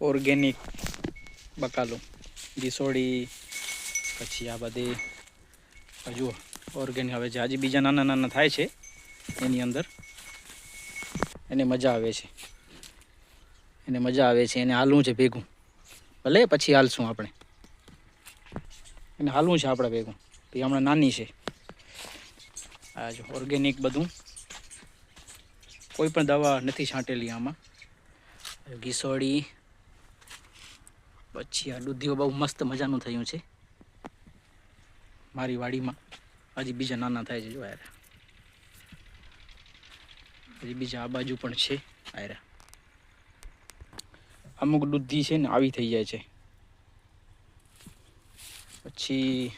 Organic બકાલું ગીસોડી પછી આ બધી જુઓ, ઓર્ગેનિક, હવે જે હજી બીજા નાના નાના થાય છે, એની અંદર એને મજા આવે છે. એને મજા આવે છે, એને હાલવું છે ભેગું. ભલે પછી હાલશું આપણે. એને હાલવું છે આપણે ભેગું. એ હમણાં નાની છે. આ જો ઓર્ગેનિક બધું. કોઈ પણ દવા નથી છાંટેલી આમાં. ઘીસોડી પછી આ દૂધીઓ બહુ મસ્ત મજાનું થયું છે. મારી વાડીમાં હજી બીજા નાના થાય છે, જો આયરા. હજી બીજા આ બાજુ પણ છે, આયરા. અમુક દૂધી છે ને આવી થઈ જાય છે. પછી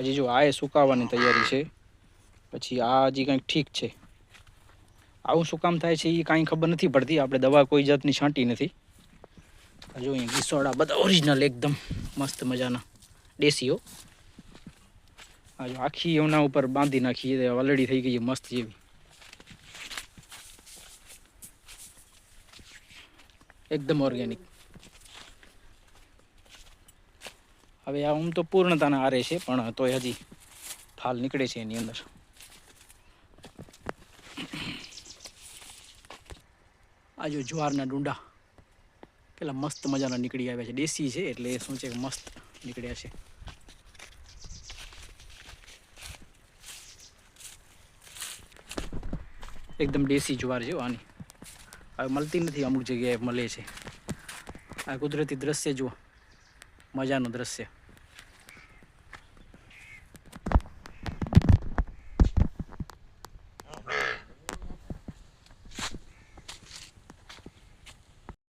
હજી જો આ એ સુકાવાની તૈયારી છે, પછી આ હજી કંઈક ઠીક છે. આવું શું કામ થાય છે એ કાંઈ ખબર નથી પડતી, આપણે દવા કોઈ જાતની છાંટી નથી. જો અહીંયા ગીસોડા બધા ઓરિજિનલ એકદમ મસ્ત મજાના દેશીઓ આ જો આખી એના ઉપર બાંધી નાખી વલડી થઈ ગઈ મસ્ત જેવી. એકદમ ઓર્ગેનિક હવે આ આમ તો પૂર્ણતાના આરે છે, પણ તોય હજી ફાલ નીકળે છે એની અંદર. આ જ્વારના ડુંડા. પેલા મસ્ત મજાના નીકળી આવ્યા છે. દેશી છે એટલે એ શું છે મસ્ત નીકળ્યા છે. એકદમ દેશી જ્વાર છે આની. હવે મળતી નથી, અમુક જગ્યાએ મળે છે. આ કુદરતી દ્રશ્ય જુઓ. મજાનું દ્રશ્ય.